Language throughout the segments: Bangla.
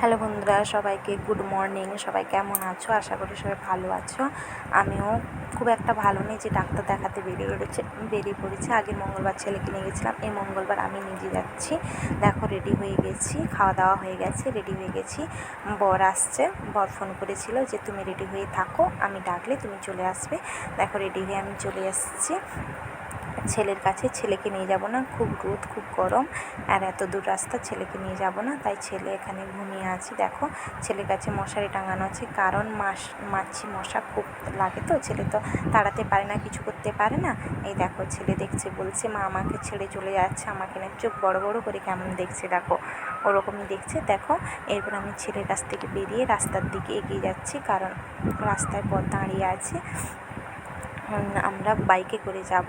হ্যালো বন্ধুরা, সবাইকে গুড মর্নিং সবাই কেমন আছো? আশা করি সবাই ভালো আছো। আমিও খুব একটা ভালো নেই যে ডাক্তার দেখাতে বেরিয়ে পড়েছে বেরিয়ে পড়েছে। আগের মঙ্গলবার ছেলেকে নিয়ে গেছিলাম। এই মঙ্গলবার আমি নিজে যাচ্ছি। দেখো রেডি হয়ে গেছি। খাওয়া দাওয়া হয়ে গেছে রেডি হয়ে গেছি। বর আসছে। বর ফোন করেছিল যে, তুমি রেডি হয়ে থাকো। আমি ডাকলে তুমি চলে আসবে। দেখো রেডি হয়ে আমি চলে এসেছি। ছেলের কাছে ছেলেকে নিয়ে যাব না। খুব রোদ, খুব গরম আর এত দূর রাস্তা ছেলেকে নিয়ে যাব না। তাই ছেলে এখানে ঘুমিয়ে আছে। দেখো, ছেলের কাছে মশারি টাঙানো আছে। কারণ মাস, মাছি মশা খুব লাগে তো। ছেলে তো তাড়াতে পারে না, কিছু করতে পারে না। এই দেখো, ছেলে দেখছে, বলছে, মা, আমাকে ছেড়ে চলে যাচ্ছে। আমাকে না চোখ বড় বড় করে কেমন দেখছে? দেখো, ওরকমই দেখছে। দেখো, এরপর আমি ছেলের কাছ থেকে বেরিয়ে রাস্তার দিকে এগিয়ে যাচ্ছি। কারণ রাস্তায় পথ দাঁড়িয়ে আছে। আমরা বাইকে করে যাব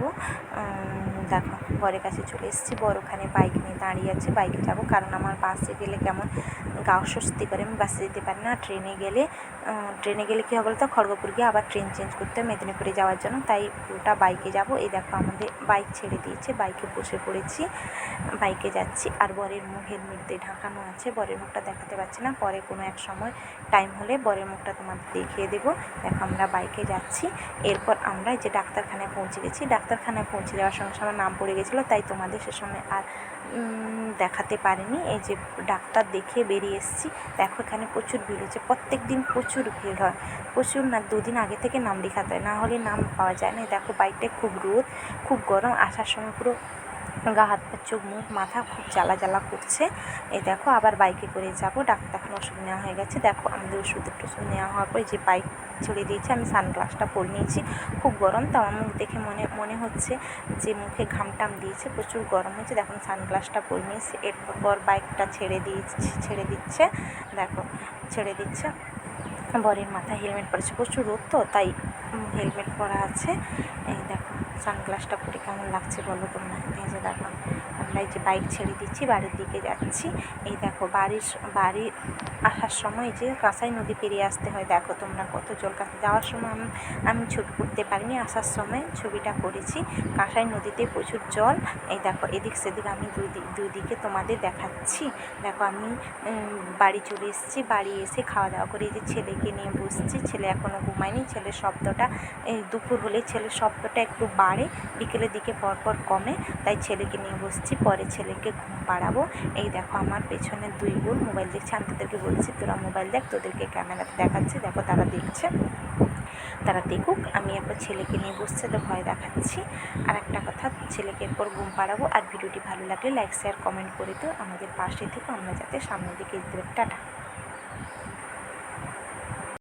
দেখো বরের কাছে চলে এসেছি। বর ওখানে বাইক নিয়ে দাঁড়িয়ে আছে। বাইকে যাব কারণ আমার বাসে গেলে কেমন গা অস্বস্তি করে। আমি বাসে যেতে পারি না। ট্রেনে গেলে ট্রেনে গেলে কী হবে বলতো? খড়গপুর গিয়ে আবার ট্রেন চেঞ্জ করতে মেদিনীপুরে যাওয়ার জন্য। তাই পুরোটা বাইকে যাব। এই দেখো আমাদের বাইক ছেড়ে দিয়েছে। বাইকে বসে পড়েছি। বাইকে যাচ্ছি। আর বরের মুখ হেলমেট ঢাকানো আছে। বরের মুখটা দেখাতে পারছি না। পরে কোনো এক সময় টাইম হলে বরের মুখটা তোমাদের দেখিয়ে দেবো। দেখো আমরা বাইকে যাচ্ছি। এরপর আমরা যে ডাক্তারখানায় পৌঁছে গেছি। ডাক্তারখানায় পৌঁছে যাওয়ার সঙ্গে সঙ্গে নাম পড়ে গেছিল, তাই তোমাদের সে সময় আর দেখাতে পারিনি। এই যে ডাক্তার দেখে বেরিয়ে এসেছি। দেখো এখানে প্রচুর ভিড় হচ্ছে। প্রত্যেক দিন প্রচুর ভিড় হয়। প্রচুর না, দুদিন আগে থেকে নাম লেখাতে হয়। না হলে নাম পাওয়া যায় না। দেখো বাইকটায় খুব রোদ, খুব গরম। আসার সময় পুরো গা হাত পা চোখ মুখ মাথা খুব জ্বালা জ্বালা করছে। এই দেখো আবার বাইকে করে যাব। ডাক্তারখানা ওষুধ নেওয়া হয়ে গেছে। দেখো আমাদের ওষুধ একটু ওষুধ নেওয়া হওয়ার পরে যে বাইক ছেড়ে দিয়েছে, আমি সানগ্লাসটা পরে নিয়েছি। খুব গরম তো আমার মুখ দেখে মনে মনে হচ্ছে যে মুখে ঘাম টাম দিয়েছে। প্রচুর গরম হয়েছে। দেখো সানগ্লাসটা পরে নিয়েছি। এরপর বাইকটা ছেড়ে দিয়েছে, ছেড়ে দিচ্ছে। দেখো, ছেড়ে দিচ্ছে। বরের মাথায় হেলমেট পরেছে প্রচুর রোদ তো, তাই হেলমেট পরা আছে। এই দেখো। সানগ্লাসটা পরে কেমন লাগছে বলো তোমরা? এই যে দেখো, আমরা এই যে বাইক ছেড়ে দিচ্ছি, বাড়ির দিকে যাচ্ছি। এই দেখো, বাড়ির বাড়ি আসার সময় যে কাঁসাই নদী পেরিয়ে আসতে হয়। দেখো তোমরা কত জল কাছে যাওয়ার সময় আমি আমি ছবি করতে পারিনি, আসার সময় ছবিটা করেছি। কাঁসাই নদীতে প্রচুর জল। এই দেখো, এদিক সেদিক আমি দুই দুই দিকে তোমাদের দেখাচ্ছি। দেখো আমি বাড়ি চলে এসেছি, বাড়ি এসে খাওয়া দাওয়া করে এই যে ছেলেকে নিয়ে বসছি। ছেলে এখনও ঘুমায়নি, ছেলের শব্দটা, এই দুপুর হলে ছেলের শব্দটা একটু বাড়ে বিকেলের দিকে পরপর কমে, তাই ছেলেকে নিয়ে বসছি, পরে ছেলেকে ঘুম পাড়াবো। এই দেখো আমার পেছনে দুই বোন মোবাইল দেখছে আমি তাদেরকে বলছি, তোরা মোবাইল দেখ, তোদেরকে ক্যামেরাতে দেখাচ্ছি, দেখো তারা দেখছে। তারা দেখুক, আমি এরপর ছেলেকে নিয়ে বসছে তো ভয় দেখাচ্ছি। আর একটা কথা, ছেলেকে এরপর ঘুম পাড়াবো। আর ভিডিওটি ভালো লাগলে লাইক, শেয়ার, কমেন্ট করে দিও। আমাদের পাশে থেকে, আমরা যাতে সামনের দিকে যেতে টাটা।